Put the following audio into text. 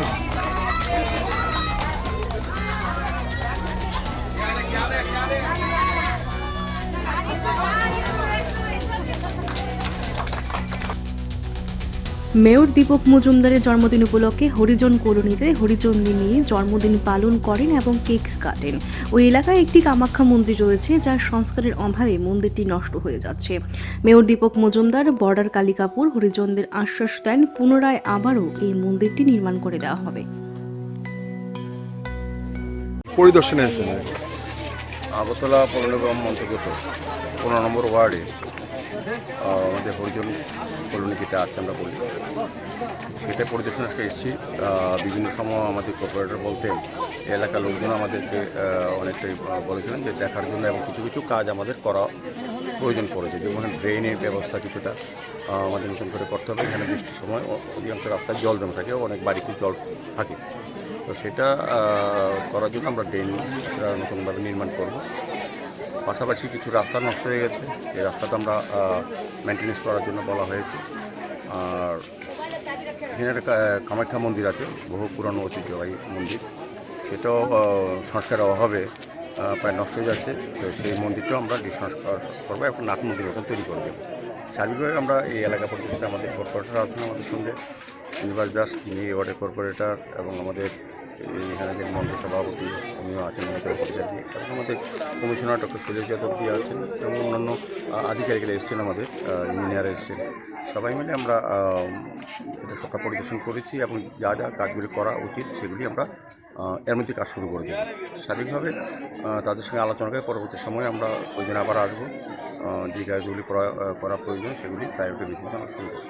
Got it, got it, got it. Mayor Dipak মজুমদারের জন্মদিন উপলক্ষে হরিজন কলোনিতে হরিজন দিন নিয়ে জন্মদিন পালন করেন এবং কেক কাটেন। ওই এলাকায় একটি কামাখ্যা মন্দির রয়েছে যার সংস্কারের অভাবে মন্দিরটি নষ্ট হয়ে যাচ্ছে। মেয়র দীপক মজুমদার বর্ডার কালিকাপুর হরিজনদের আশ্বাস দেন পুনরায় আবারও এই মন্দিরটি নির্মাণ করে দেওয়া হবে। পরিদর্শনে এসেছেন। আগরতলা পৌরনিগম অন্তর্গত পনেরো নম্বর ওয়ার্ডে আমাদের হরিজন কলোনি যেটা আছে আমরা বলি, সেটা পরিদর্শনে আজকে এসেছি। বিভিন্ন সময় আমাদের কর্পোরেটর বলতেন এলাকার লোকজন আমাদেরকে অনেকটাই বলেছিলেন যে দেখার জন্য এবং কিছু কিছু কাজ আমাদের করা প্রয়োজন পড়েছে। যেমন ড্রেনের ব্যবস্থা কিছুটা আমাদের নতুন করে করতে হবে। এখানে বৃষ্টির সময় অধিকাংশ রাস্তায় জল জমে থাকে, অনেক বাড়িতে জল থাকে। তো সেটা করার জন্য আমরা ড্রেন নতুনভাবে নির্মাণ করব। পাশাপাশি কিছু রাস্তা নষ্ট হয়ে গেছে। এই রাস্তাটা আমরা মেনটেনেন্স করার জন্য বলা হয়েছে। আর এখানে একটা কামাখ্যা মন্দির আছে, বহু পুরানো ঐতিহ্যবাহী মন্দির। সেটাও সংস্কার সংস্কারের অভাবে প্রায় নষ্ট হয়ে যাচ্ছে। তো সেই মন্দিরটাও আমরা ডিসংস্কার করব, এখন নাট মন্দির মতন তৈরি করে দেবো। সার্বিকভাবে আমরা এই এলাকা পরিস্থিতি আমাদের কর্পোরেটর আছেন আমাদের সঙ্গে। নিবাস দাস, তিনি ওয়ার্ডের কর্পোরেটর এবং আমাদের এখানে যে মন্ত্রী সভাপতি, উনিও আছেন আমাদের এবং আমাদের কমিশনার ডক্টর সুরেশ যাদব আছেন এবং অন্যান্য আধিকারিকরা এসেছেন আমাদের ইঞ্জিনিয়ার এসেছেন। সবাই মিলে আমরা এটা সবটা পরিদর্শন করেছি এবং যা যা কাজগুলি করা উচিত সেগুলি আমরা এর মধ্যে কাজ শুরু করে দেবে। স্বাভাবিকভাবে তাদের সঙ্গে আলোচনা করে পরবর্তী সময়ে আমরা ওই জন্য আবার আসব। যে কাজগুলি করা প্রয়োজন সেগুলি প্রায়োরিটি বেসিসে আমরা শুরু করব।